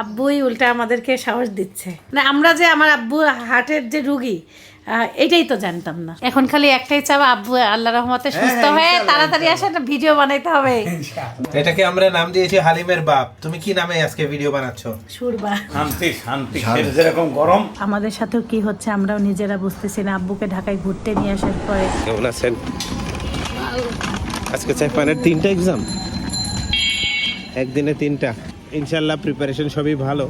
আব্বুই উল্টা আমাদেরকে সাহস দিচ্ছে। না আমরা যে আমার আব্বু হার্টের যে রুগী এটাই তো জানতাম না। এখন খালি একটাই চাওয়া আব্বু আল্লাহ রহমতে সুস্থ হ্যাঁ, হয়ে তাড়াতাড়ি আসে একটা ভিডিও বানাইতে হবে। এটাকে আমরা নাম দিয়েছি হালিমের বাপ। তুমি কি নামে আজকে ভিডিও বানাচ্ছো? সুরবা। শান্তি শান্তি। যেরকম গরম। আমাদের সাথেও কি হচ্ছে আমরাও নিজেরা বুঝতেছি না। আব্বুকে ঢাকায় ঘুরতে নিয়ে আসার পরে। কেমন আছেন? আজকে সাইফানের তিনটা এক্সাম একদিনে তিনটা। ইনশাল্লাহ প্রিপারেশন সবই ভালো।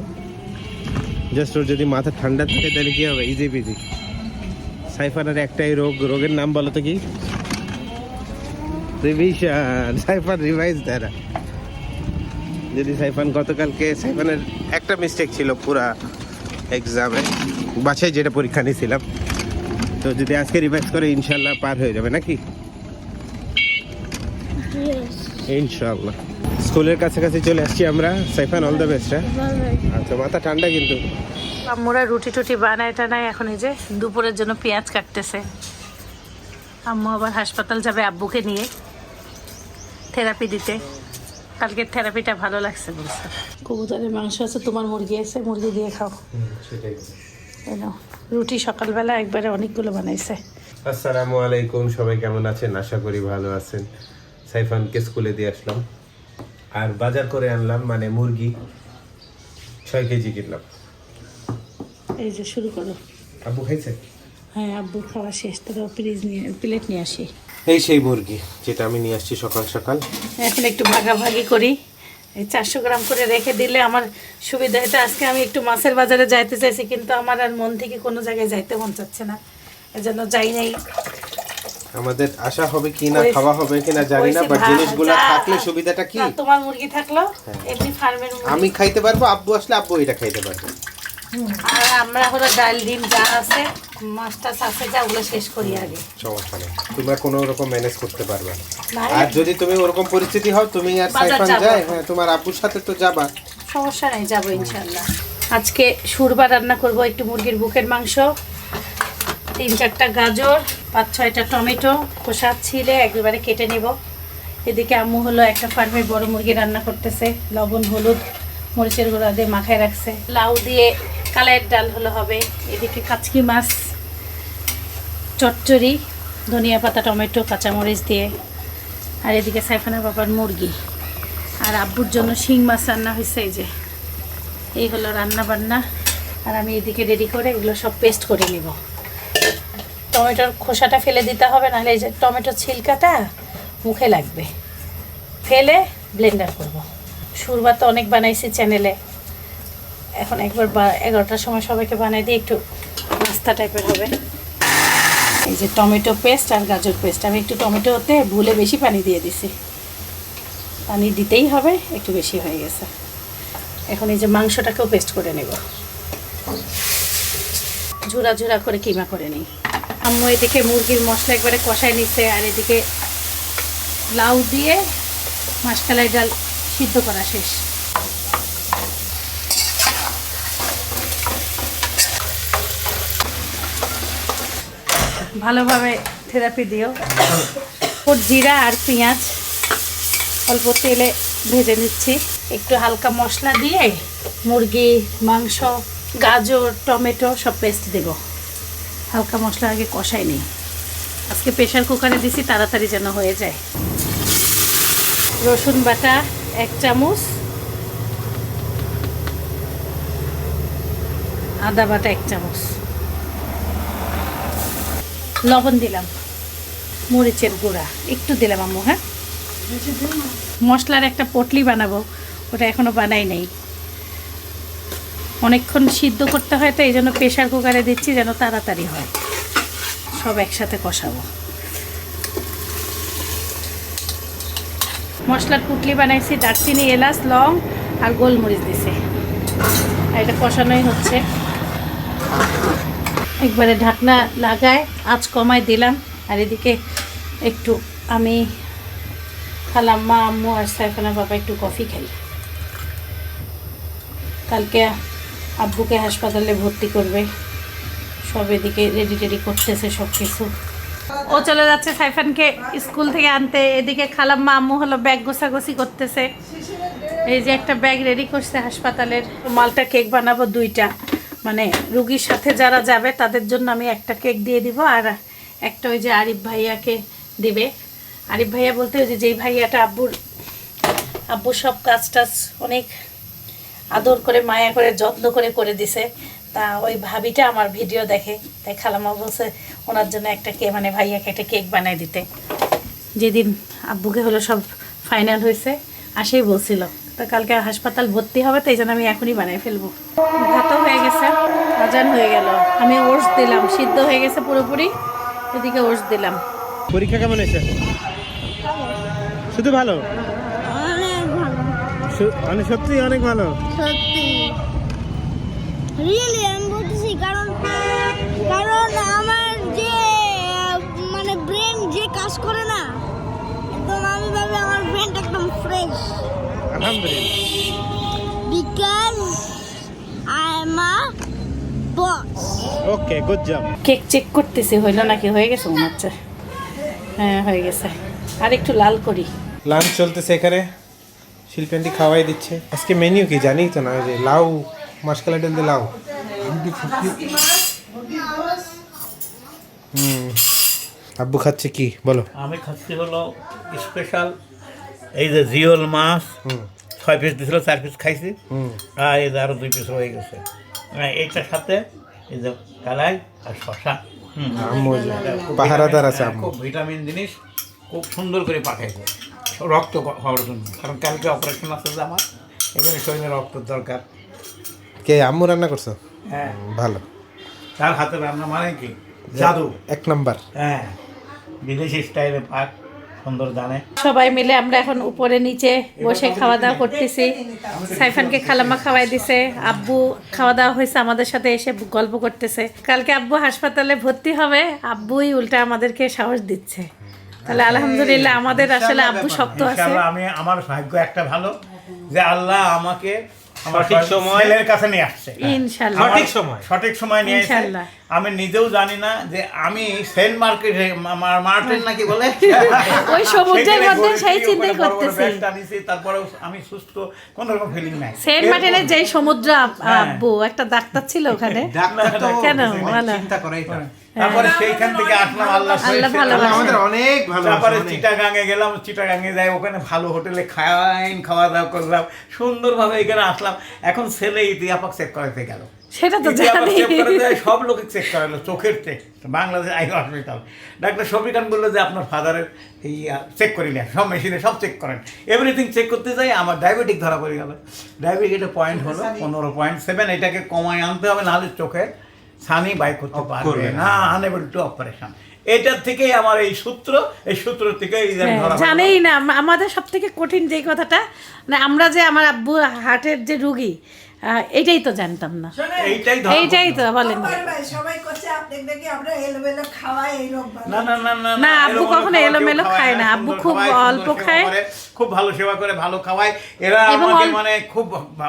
জাস্ট ওর যদি মাথা ঠান্ডা থাকে তাহলে কী হবে? ইজি বিজি সাইফানের একটাই রোগ। রোগের নাম বলো তো কি? রিভিশন সাইফান রিভাইজ দ্বারা। যদি সাইফান গতকালকে সাইফানের একটা মিস্টেক ছিল পুরা এক্সামে বাসায় যেটা পরীক্ষা নিয়েছিলাম। তো যদি আজকে রিভাইজ করে ইনশাল্লাহ পার হয়ে যাবে নাকি? ইনশাল্লাহ স্কুলের কাছাকাছি চলে আসছি আমরা। সাইফান অল দ্য বেস্ট হ্যাঁ? আচ্ছা মাথা ঠান্ডা কিন্তু। আম্মুরা রুটি টুটি বানায় টানায় এখন এই যে দুপুরের জন্য পেঁয়াজ কাটতেছে। আম্মু আবার হাসপাতাল যাবে আব্বুকে নিয়ে থেরাপি দিতে। কালকের থেরাপিটা ভালো লাগছে বলছে। কবুতরের মাংস আছে তোমার মুরগি আছে মুরগি দিয়ে খাও। সেটাই। রুটি সকালবেলা একবারে অনেকগুলো বানাইছে। আসসালামু আলাইকুম সবাই কেমন আছেন? আশা করি ভালো আছেন। সাইফানকে স্কুলে দিয়ে আসলাম। আর বাজার করে আনলাম মানে মুরগি ছয় কেজি কিনলাম। এই যে শুরু করো। আব্বু খাইছে? হ্যাঁ আব্বু খাওয়া শেষ তারপর প্লিজ নিয়ে প্লেট নিয়ে আসি। এই সেই মুরগি যেটা আমি নিয়ে আসছি সকাল সকাল। এখন একটু ভাগাভাগি করি। এই চারশো গ্রাম করে রেখে দিলে আমার সুবিধা এটা আজকে আমি একটু মাছের বাজারে যাইতে চাইছি কিন্তু আমার আর মন থেকে কোনো জায়গায় যাইতে মন চাচ্ছে না। এজন্য যাই নাই। আমাদের আশা হবে কি না খাওয়া হবে কিনা জানি না বাট জিনিসগুলো থাকলে সুবিধাটা কি? তোমার মুরগি থাকল এমনি ফার্মের মুরগি। আমি খাইতে পারব আব্বু আসলে আব্বু এটা খাইতে পারবে। আর আমরা হলো ডাল ডিম যা আছে মাছ টাছ আছে যা ওগুলো শেষ করি আগে। সমস্যা নেই। তোমরা কোনো রকম ম্যানেজ করতে পারবে না। না আর যদি তুমি ওরকম পরিস্থিতি হও তুমি আর সাইফান। যায় হ্যাঁ তোমার আব্বুর সাথে তো যাবা। সমস্যা নেই যাব ইনশাল্লাহ। আজকে সুরবা রান্না করব একটু মুরগির বুকের মাংস তিন চারটা গাজর পাঁচ ছয়টা টমেটো, খোসা ছিলে একেবারে কেটে নেব। এদিকে আম্মু হলো একটা ফার্মে বড় মুরগি রান্না করতেছে, লবণ, হলুদ, মরিচের গুঁড়া দিয়ে মাখায় রাখছে। লাউ দিয়ে কালাইয়ের ডাল হলো হবে। এদিকে কাচকি মাছ, চচ্চড়ি, ধনিয়া পাতা, টমেটো, কাঁচামরিচ দিয়ে। আর এদিকে সাইফানা বাবার মুরগি। আর আব্বুর জন্য শিং মাছ রান্না হয়েছে এই যে। এই হলো রান্না বান্না আর আমি এদিকে রেডি করে এগুলো সব পেস্ট করে নিব। টমেটোর খোসাটা ফেলে দিতে হবে, নাহলে এই যে টমেটোর ছিলকাটা মুখে লাগবে। ফেলে ব্লেন্ডার করব। সুরবা তো অনেক বানাইছি চ্যানেলে। এখন একবার এগারোটার সময় সবাইকে বানাই দিয়ে একটু নাস্তা টাইপের হবে। এই যে টমেটো পেস্ট আর গাজর পেস্ট। আমি একটু টমেটোতে ভুলে বেশি পানি দিয়ে দিছি। পানি দিতেই হবে, একটু বেশি হয়ে গেছে। এখন এই যে মাংসটাকেও পেস্ট করে নেব। ঝুরা ঝুরা করে কিমা করে নিই। আম্মু এদিকে মুরগির মশলা একবারে কষায় নিচ্ছে আর এদিকে লাউ দিয়ে মাসকালাই ডাল সিদ্ধ করা শেষ। ভালোভাবে থেরাপি দিও। ওর জিরা আর পেঁয়াজ অল্প তেলে ভেজে নিচ্ছি। একটু হালকা মশলা দিয়ে মুরগি, মাংস, গাজর, টমেটো সব পেস্ট দেব। হালকা মশলা আগে কষাই নিই। আজকে প্রেশার কুকারে দিছি, তাড়াতাড়ি যেন হয়ে যায়। রসুন বাটা এক চামচ। আদা বাটা এক চামচ। লবণ দিলাম। মরিচের গুঁড়া। একটু দিলাম আম্মু হ্যাঁ? মশলার একটা পটলি বানাবো। ওটা এখনও বানাই নাই। অনেকক্ষণ সিদ্ধ করতে হয়, তো এই জন্য প্রেশার কুকারে দিচ্ছি যেন তাড়াতাড়ি হয়। সব একসাথে কষাবো। মশলার পুটলি বানাইছি, দারচিনি, এলাচ, লং আর গোলমরিচ দিছি। আর এটা কষানোই হচ্ছে। একবারে ঢাকনা লাগায়, আঁচ কমায় দিলাম। আর এদিকে একটু আমি খালাম্মা আম্মু আর সাইফানা বাবা একটু কফি খাই। কালকে আব্বুকে হাসপাতালে ভর্তি করবে। সব এদিকে রেডি টেডি করতেছে সব কিছু ও চলে যাচ্ছে সাইফানকে স্কুল থেকে আনতে। এদিকে খালাম্মা আম্মু হলো ব্যাগ গোছাগুছি করতেছে। এই যে একটা ব্যাগ রেডি করছে হাসপাতালের। মালটা কেক বানাবো দুইটা। মানে রুগীর সাথে যারা যাবে, তাদের জন্য আমি একটা কেক দিয়ে দিব আর একটা ওই যে আরিফ ভাইয়াকে দিবে। আরিফ ভাইয়া বলতে ওই যে যেই ভাইয়াটা আব্বুর আব্বুর সব কাজ টাজ অনেক আদর করে মায়া করে যত্ন করে করে দিছে। তা ওই ভাবিটা আমার ভিডিও দেখে। তাই খালামা বলছে ওনার জন্য একটা কে মানে ভাইয়াকে একটা কেক বানাই দিতে। যেদিন আব্বুকে হলো সব ফাইনাল হয়েছে আসেই বলছিল তা কালকে হাসপাতাল ভর্তি হবে তাই জন্য আমি এখনই বানাই ফেলব। ভাতও হয়ে গেছে আজান হয়ে গেল। আমি ওটস দিলাম সিদ্ধ হয়ে গেছে পুরোপুরি। এদিকে ওটস দিলাম। পরীক্ষা কেমন হয়েছে? শুধু ভালো? মানে সত্যি অনেক ভালো। সত্যি। রিয়েলি আমি বলতেছি কারণ কারণ আমার যে মানে ব্রেন যে কাজ করে না একদম আমি ভাবি আমার ব্রেনটা একদম ফ্রেশ আলহামদুলিল্লাহ। Because I am a boss okay good job cake check করতেছি হইল নাকি? হয়ে গেছে মনে হচ্ছে। হ্যাঁ হয়ে গেছে। আর একটু লাল করি। লাঞ্চ চলতেছে এখানে। শিল্পেন্টি খাওয়াই দিচ্ছে। আজকে মেনিউ কি জানি তো না ওই যে লাউ মাসকালা ডাল দিয়ে লাউ। হুম। আব্বু খাচ্ছে কি? বলো। আমি খাচ্ছি হলো স্পেশাল এই যে জিওল মাছ হুম। ছয় পিস দিছিল চার পিস খাইছি। হুম। আর এই যে আরও দুই পিস রয়ে গেছে। আর এইটার সাথে এই যে কালাই আর শশা পাহারাদার আছে খুব ভিটামিন জিনিস খুব সুন্দর করে পাঠাইছে। রক্ত হওয়ার জন্য। কারণ কালকে অপারেশন আছে যে আমার এই জন্য শরীরে রক্তের দরকার। কে আম্মু রান্না করছ? হ্যাঁ। ভালো। তার হাতে রান্না মানে কি? জাদু। এক নাম্বার। হ্যাঁ। বিদেশি স্টাইলে পাক সুন্দর জানে। সবাই মিলে আমরা এখন উপরে নিচে বসে খাওয়া দাওয়া করতেছি। সাইফানকে খালাম্মা খাওয়াই দিছে। আব্বু খাওয়া দাওয়া হয়েছে আমাদের সাথে এসে গল্প করতেছে। কালকে আব্বু হাসপাতালে ভর্তি হবে। আব্বুই উল্টা আমাদেরকে সাহস দিচ্ছে। তাহলে আলহামদুলিল্লাহ আমাদের আসলে আব্বু শক্ত আছে আমি আমার ভাগ্য একটা ভালো যে আল্লাহ আমাকে আমার সঠিক সময়- এর কাছে নিয়ে আসছে ইনশাআল্লাহ সঠিক সময়। সঠিক সময় নিয়ে আসছে ইনশাআল্লাহ। আমি নিজেও জানি না যে আমি সেন্ট মার্কেটে মার্টেন নাকি বলে? ওই সমুদ্রের মধ্যে সেই চিন্তাই করতেছি। টানিছি, তারপরেও আমি সুস্থ কোনো রকম ফিলিং নাই। সেন্ট মার্টিনের যেই সমুদ্র আব্বু একটা ডাক্তার ছিল ওখানে। কেন? ভালো চিন্তা করে এটা তারপরে সেইখান থেকে আসলাম আল্লাহ আমাদের অনেক ভালো তারপরে চিটাগাঙে গেলাম চিটাগাঙে যাই ওখানে ভালো হোটেলে খাইন খাওয়া দাওয়া করলাম সুন্দরভাবে এখানে আসলাম। এখন ছেলে ইতিহাপাক চেক করাতে গেল। সেটা তো জানি। সব লোকে চেক করালো চোখের check Bangladesh eye hospital doctor Shafiq Khan বলল যে আপনার ফাদারের এই চেক করে নেন সব মেশিনে সব চেক করেন। এভরিথিং চেক করতে যাই আমার ডায়াবেটিক ধরা পড়ে গেল। ডায়াবেটিক পয়েন্ট হলো পনেরো পয়েন্ট সেভেন এটাকে কমায় আনতে হবে নাহলে চোখের ছানি বাই করতে পারবে না। আনএবল টু অপারেশন এটার থেকেই আমার এই সূত্র এই সূত্র থেকে হ্যাঁ। জানেই না আমাদের সব থেকে কঠিন যে কথাটা মানে আমরা যে আমার আব্বু হার্টের যে রুগী এটাই তো জানতাম না। এইটাই তো বলেন। সবাই করছে আপনি দেখি আমরা এলোমেলো খাওয়াই এই রোগ না না না না না, আব্বু কখনো এলোমেলো খায় না, আব্বু খুব অল্প খায়। খুব ভালো সেবা করে ভালো খাওয়ায়। এরা আমাকে মানে খুব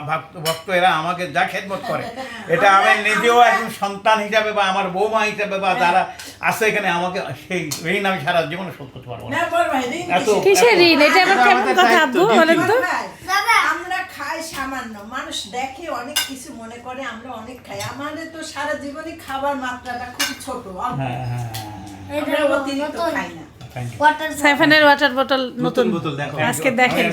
ভক্ত ভক্ত এরা আমাকে যা খেদমত করে। এটা আমি নিজেও একজন সন্তান হিসাবে বা আমার বৌমা হিসাবে বা যারা আছে এখানে আমাকে সেই ঋণ আমি সারা জীবনে শোধ করতে পারব না। না বল ভাই ঋণ এত কিসের ঋণ? এটা আবার কেমন কথা আব্বু? বলেন তো। সামান্য। মানুষ দেখে অনেক কিছু মনে করে আমরা অনেক খাই। আমাদের তো সারা জীবনে খাবার মাত্রাটা খুব ছোট অল্প। হ্যাঁ হ্যাঁ আমরা অতিরিক্ত খাই না। ওয়াটার সাইফানের ওয়াটার বোতল নতুন বোতল দেখো। আজকে দেখেন।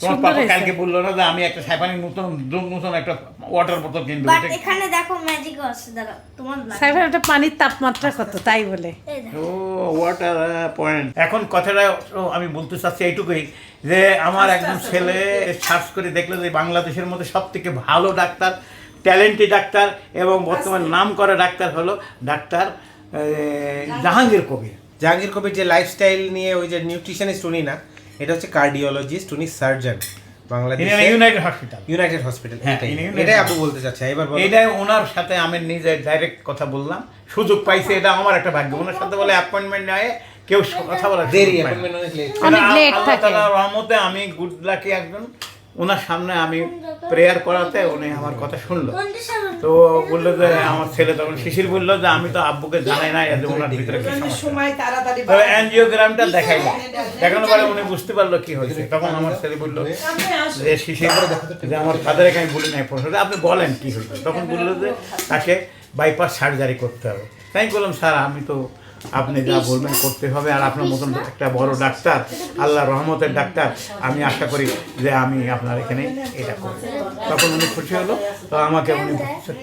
তোমার পাপা কালকে বলল না যে আমি একটা সাইফানি নতুন নতুন একটা ওয়াটার বোতল কিনবো। বাট এখানে দেখো ম্যাজিক আছে দাঁড়াও তোমার। একটা পানির তাপমাত্রা কত তাই বলে। ও ওয়াটার পয়েন্ট এখন কথাটা আমি বলতে চাচ্ছি এইটুকুই যে আমার একজন ছেলে সার্চ করে দেখল যে বাংলাদেশের মধ্যে সব থেকে ভালো ডাক্তার ট্যালেন্টেড ডাক্তার এবং বর্তমান নাম করা ডাক্তার হলো ডাক্তার জাহাঙ্গীর কবির। জাহাঙ্গীর কবির যে লাইফস্টাইল নিয়ে ওই যে নিউট্রিশনিস্ট উনি না এটা হচ্ছে কার্ডিওলজিস্ট উনি surgeon Bangladesh United Hospital United Hospital এটাই। United বলতে চাচ্ছেন এবার ওনার সাথে আমি নিজে ডাইরেক্ট কথা বললাম সুযোগ পাইছে এটা আমার একটা ভাগ্য। ওনার সাথে বলে অ্যাপয়েন্টমেন্ট নেয় কেউ কথা বলার দেরি অ্যাপয়েন্টমেন্ট অনেক লেট আল্লাহ তাআলার রহমতে আমি গুড লাকি একজন ওনার সামনে আমি প্রেয়ার করাতে উনি আমার কথা শুনলো। তো বলল যে আমার ছেলে তখন শিশির বলল যে আমি তো আব্বুকে জানাই না যে ওনার ভিতরে কি সমস্যা। সময় দেখাই না। দেখানোর পরে উনি বুঝতে পারল কি হয়েছে। তখন আমার ছেলে বলল যে শিশির যে আমার ফাদারকে আমি বলি নাই প্রশ্নটা আপনি বলেন কি হয়েছে? তখন বলল যে তাকে বাইপাস সার্জারি করতে হবে। তাই বললাম স্যার আমি তো আপনি যা বলবেন করতে হবে আর আপনার মতন একটা বড় ডাক্তার আল্লাহ রহমতের ডাক্তার আমি আশা করি যে আমি আপনার এখানে এটা করব। তখন উনি খুশি হলো। তো আমাকে উনি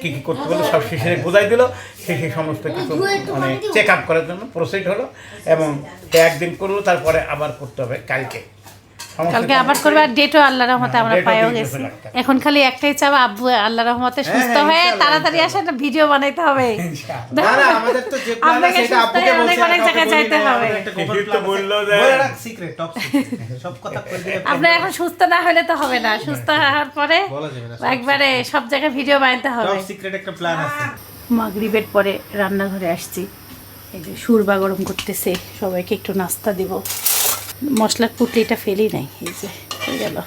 কী কী করতে বলল সব শিশিরে বোঝাই দিল। সে সেই সমস্ত কিছু মানে চেক আপ করার জন্য প্রসেস হলো এবং একদিন করল তারপরে আবার করতে হবে কালকে। কালকে আবার করবে আর ডেটও আল্লাহ রহমতে আমরা হ্যাঁ, পাইও গেছি। এখন খালি একটাই চাওয়া আব্বু আল্লাহ রহমতে সুস্থ হ্যাঁ, হয়ে তাড়াতাড়ি আসে একটা ভিডিও বানাইতে হবে। না না আমাদের তো যে প্ল্যান আপনাকে সুস্থ হয়ে অনেক অনেক জায়গায় যাইতে হবে। শিশির তো বলল যে সিক্রেট টপ সিক্রেট সব কথা কই দিয়ে আপনার এখন সুস্থ না হলে তো হবে না। সুস্থ হওয়ার পরে একবারে সব জায়গায় ভিডিও বানাতে হবে। টপ সিক্রেট একটা প্ল্যান আছে। মাগরিবের পরে রান্নাঘরে আসছি। এই যে সুরবা গরম করতেছে সবাইকে একটু নাস্তা দিব। মশলার পুটলিটা ফেলি নাই, এই যে হয়ে গেল।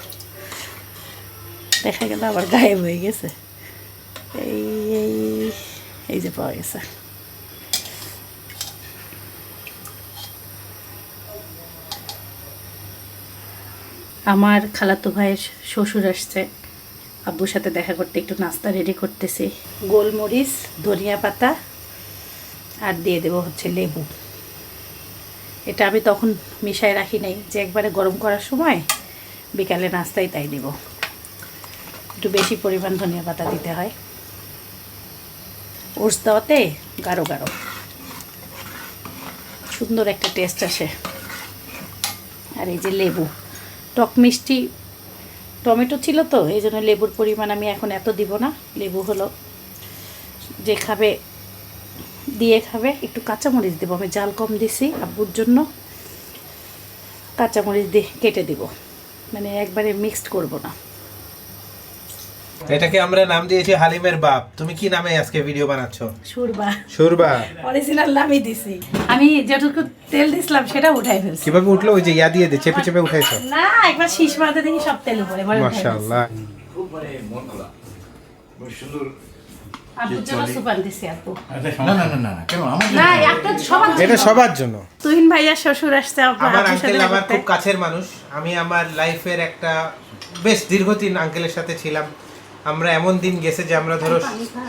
দেখা গেল আবার গায়েব হয়ে গেছে। এই এই এই যে পাওয়া গেছে। আমার খালাতো ভাইয়ের শ্বশুর আসছে। আব্বুর সাথে দেখা করতে একটু নাস্তা রেডি করতেছি। গোলমরিচ, ধনিয়া পাতা, আর দিয়ে দেবো হচ্ছে লেবু। এটা আমি তখন মিশায় রাখি নাই, যে একবারে গরম করার সময় বিকালে নাস্তায় তাই দেব। একটু বেশি পরিমাণ ধনিয়া পাতা দিতে হয়। ওটস দেওয়াতে গাঢ় গাঢ়। সুন্দর একটা টেস্ট আসে। আর এই যে লেবু, টক মিষ্টি, টমেটো ছিল তো, এই জন্য লেবুর পরিমাণ আমি এখন এত দিব না। লেবু হলো যে খাবে দিয়ে খাবে। একটু কাঁচামরিচ দেবো। আমি জাল কম দিছি আব্বুর জন্য। কাঁচামরিচ দিয়ে কেটে দিব। মানে একবারে মিক্সড করব না। এটাকে আমরা নাম দিয়েছি হালিমের বাপ। তুমি কি নামে আজকে ভিডিও বানাচ্ছ? সুরবা। সুরবা। অরিজিনাল নামই দিছি। আমি যেটুকু তেল দিছিলাম সেটা উঠাই ফেলছি। কীভাবে উঠল? ওই যে ইয়া দিয়ে দে চেপে চেপে উঠাইছো? না একবার শীষ মারতে দেখি সব তেল উপরে। মাশাআল্লাহ। আব্বুর জন্য সুপার দিছি আপু না না না না কেন? আমার না একটা সবার জন্য। এটা সবার জন্য। তুহিন ভাইয়া শ্বশুর আসছে আমার আঙ্কেল আমার খুব কাছের মানুষ। আমি আমার লাইফের একটা বেশ দীর্ঘদিন আঙ্কেলের সাথে ছিলাম। আমরা এমন দিন গেছে যে আমরা ধরো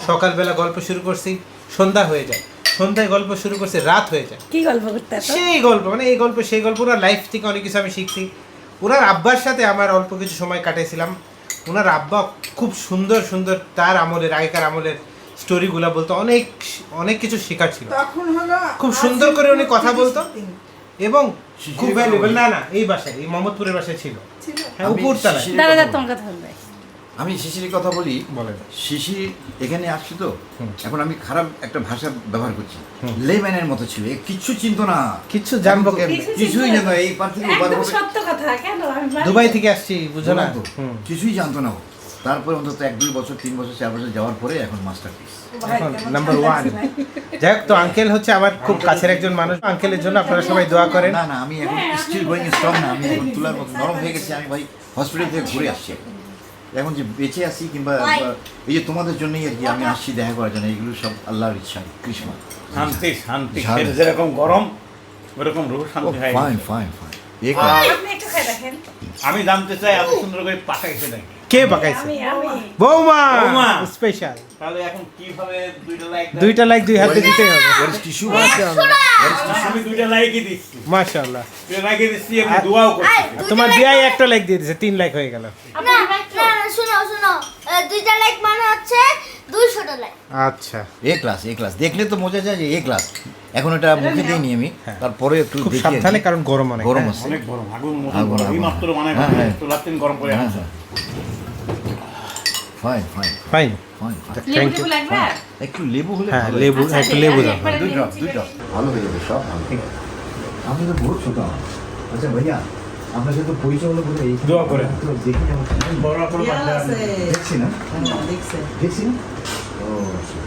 সকালবেলা গল্প শুরু করছি সন্ধ্যা হয়ে যায়। সন্ধ্যায় গল্প শুরু করছি রাত হয়ে যায়। কি গল্প করতে সেই গল্প মানে এই গল্প সেই গল্প ওনার লাইফ থেকে অনেক কিছু আমি শিখছি। ওনার আব্বার সাথে আমার অল্প কিছু সময় কাটিয়েছিলাম ওনার আব্বা খুব সুন্দর সুন্দর তার আমলের আগেকার আমলের স্টোরিগুলো বলতো। অনেক অনেক কিছু শেখার ছিল। তখন হলো খুব সুন্দর করে উনি কথা বলতো। এবং খুব ভ্যালুয়েবল না না এই বাসায় এই মোহাম্মদপুরের বাসায় ছিল। হ্যাঁ উপর উপরতলায় দাদা তোমার কথা বলবে। আমি শিশিরের কথা বলি। শিশির এখানে আসছি তো। এখন আমি খারাপ একটা ভাষা ব্যবহার করছি। লেম্যানের মতো ছিল। এ কিচ্ছু চিনতো না। কিচ্ছু জানব কিছুই জানতো এই পার থেকে ওপার একদম হবে। সত্য কথা। কেন? দুবাই থেকে আসছি বুঝো না। কিছুই জানতো না তারপরে অন্তত এক দুই বছর তিন বছর চার বছর যাওয়ার পরে এখন মাস্টার পিস এখন নাম্বার ওয়ান যাই হোক তো আঙ্কেল হচ্ছে আমার খুব কাছের একজন মানুষ। আঙ্কেলের জন্য আপনারা সবাই দোয়া করেন। না না আমি এখন স্টিল গোয়িং স্ট্রং না। আমি এখন তুলার মতো নরম হয়ে গেছি। আমি ভাই হসপিটাল থেকে ঘুরে আসছি এখন। যে বেঁচে আছি কিংবা এই যে তোমাদের জন্যই আর কি আমি আসছি দেখা করার জন্য এগুলো সব আল্লাহর ইচ্ছা কৃষ্ণ। শান্তি শান্তি। যেরকম গরম ওরকম রুহ শান্তি হয়। ফাইন ফাইন ফাইন আমি জানতে চাই এত সুন্দর করে পাঠা গেছে নাকি কে পাকাইছে? আমি আমি। বৌমা। বৌমা। স্পেশাল। তাহলে এখন কীভাবে দুইটা লাইক দুইটা লাইক দুই হাতে দিতেই হবে। টিস্যু আমি দুইটা লাইকই দিচ্ছি। মাশাআল্লাহ। দুইটা লাইকই দিচ্ছি আমি দোয়াও করছি। তোমার বিয়াই একটা লাইক দিয়ে দিয়েছে তিন লাইক হয়ে গেল। শোনো শোনো। দুইটা লাইক মানে হচ্ছে দুইশোটা লাইক আচ্ছা। এ ক্লাস এ ক্লাস দেখলে তো বোঝা যায় যে এ ক্লাস এখন এটা মুখে দিইনি আমি। তারপরে একটু দেখি সাবধানে কারণ গরম অনেক গরম হ্যাঁ। আছে। অনেক গরম আগুন মতো এই মাত্র মানে হ্যাঁ, হ্যাঁ। একটু গরম করে হ্যাঁ আছে ফাইন ফাইন ফাইন লেবু টেবু লাগবে? একটু লেবু হলে হ্যাঁ লেবু আচ্ছা, একটু লেবু দাও দুই ড্রপ দুই ড্রপ ভালো হয়ে যাবে সব ভালো। আমি তো বহুত ছোট আচ্ছা ভাইয়া আপনার সাথে পরিচয় হলো বলে এই দোয়া করে। তো দেখি আমার বড় করে আছে। দেখছি না? দেখছি না? ও আচ্ছা।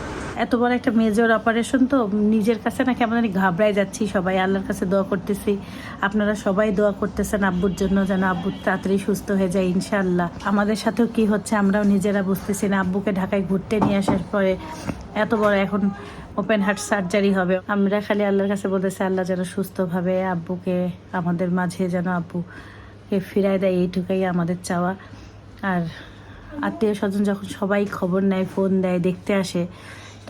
এত বড় একটা মেজর অপারেশন তো নিজের কাছে না কেমন জানি ঘাবড়াই যাচ্ছি সবাই, আল্লাহর কাছে দোয়া করতেছি। আপনারা সবাই দোয়া করতেছেন আব্বুর জন্য যেন আব্বু তাড়াতাড়ি সুস্থ হয়ে যায়, ইনশাআল্লাহ। আমাদের সাথেও কি হচ্ছে আমরাও নিজেরা বুঝতেছি না, আব্বুকে ঢাকায় ঘুরতে নিয়ে আসার পরে এত বড় এখন ওপেন হার্ট সার্জারি হবে। আমরা খালি আল্লাহর কাছে বলতেছি, আল্লাহ যেন সুস্থভাবে আব্বুকে, আমাদের মাঝে যেন আব্বুকে ফিরায় দেয়, এইটুকাই আমাদের চাওয়া। আর আত্মীয় স্বজন যখন সবাই খবর নেয় ফোন দেয়, দেখতে আসে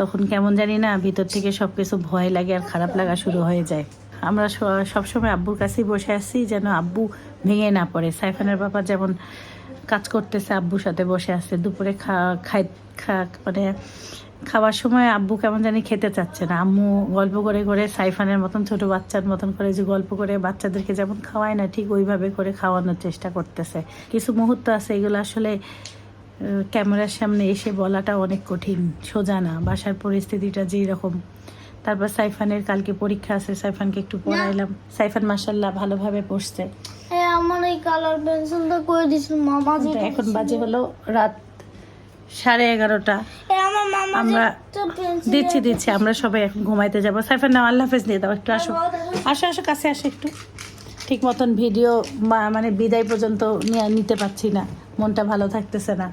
তখন কেমন জানি না ভিতর থেকে সব কিছু ভয় লাগে আর খারাপ লাগা শুরু হয়ে যায়। আমরা সবসময় আব্বুর কাছেই বসে আছি যেন আব্বু ভেঙে না পড়ে। সাইফানের বাবা যেমন কাজ করতেছে, আব্বুর সাথে বসে আছে। দুপুরে খাই মানে খাওয়ার সময় আব্বু কেমন জানি খেতে চাচ্ছে না। আম্মু গল্প করে করে সাইফানের মতন ছোট বাচ্চার মতন করে যে গল্প করে বাচ্চাদেরকে যেমন খাওয়ায় না, ঠিক ওইভাবে করে খাওয়ানোর চেষ্টা করতেছে। কিছু মুহূর্ত আছে, এগুলো আসলে ক্যামেরার সামনে এসে বলাটা অনেক কঠিন সোজা না। বাসার পরিস্থিতিটা যেই রকম। তারপর সাইফানের কালকে পরীক্ষা আছে সাইফানকে একটু পড়াইলাম। সাইফান মাসাল্লাহ ভালোভাবে পড়ছে। আমার এই কালার পেন্সিলটা করে দিছিল মামা এখন বাজে হলো রাত সাড়ে এগারোটা। আমার দিচ্ছি দিচ্ছি আমরা সবাই এখন ঘুমাইতে যাব। সাইফান নাম আল্লাহ হাফেজ দিয়ে দাও একটু আসো। আসো আসো কাছে আসো একটু। ঠিক মতন ভিডিও মানে বিদায় পর্যন্ত নিয়ে- নিতে পারছি না। মনটা ভালো থাকতেছে না।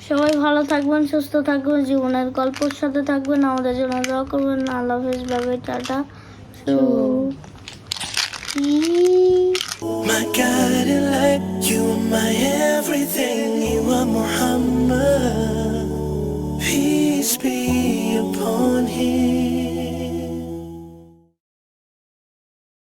সবাই ভালো থাকবেন সুস্থ থাকবেন জীবনের গল্পর সাথে থাকবেন আমাদের জন্য দোয়া করবেন। আল্লাহ হাফেজ বাবে tata. My God, I like you, my everything.